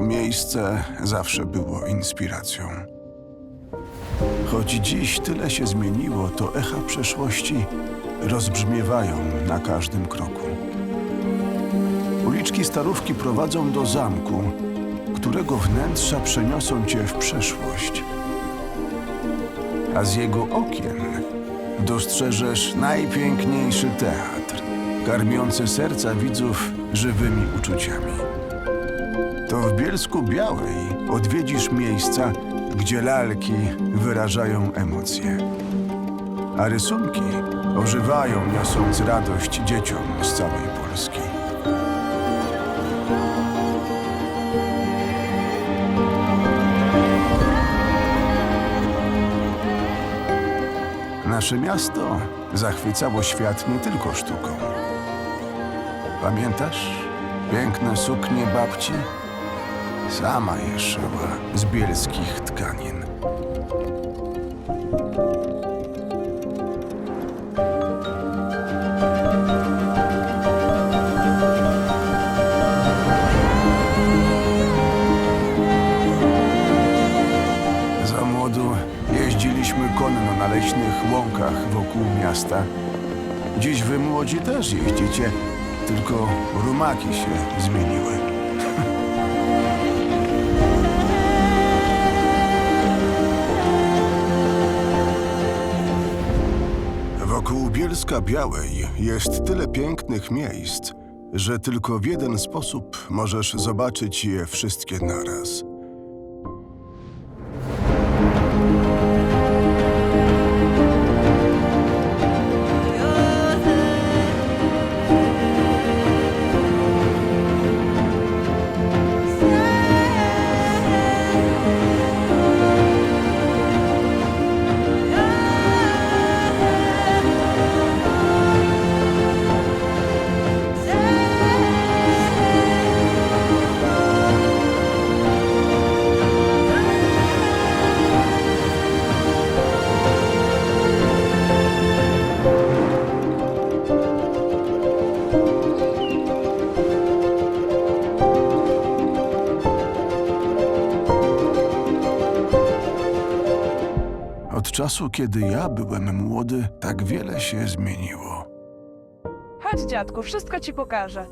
miejsce zawsze było inspiracją. Choć dziś tyle się zmieniło, to echa przeszłości rozbrzmiewają na każdym kroku. Uliczki Starówki prowadzą do zamku, którego wnętrza przeniosą cię w przeszłość. A z jego okien dostrzeżesz najpiękniejszy teatr, karmiący serca widzów żywymi uczuciami. Bielsku Białej odwiedzisz miejsca, gdzie lalki wyrażają emocje, a rysunki ożywają, niosąc radość dzieciom z całej Polski. Nasze miasto zachwycało świat nie tylko sztuką. Pamiętasz piękne suknie babci? Sama je z bielskich tkanin. Za młodu jeździliśmy konno na leśnych łąkach wokół miasta. Dziś wy młodzi też jeździcie, tylko rumaki się zmieniły. Wokół Bielska Białej jest tyle pięknych miejsc, że tylko w jeden sposób możesz zobaczyć je wszystkie naraz. Od czasu, kiedy ja byłem młody, tak wiele się zmieniło. Chodź, dziadku, wszystko ci pokażę.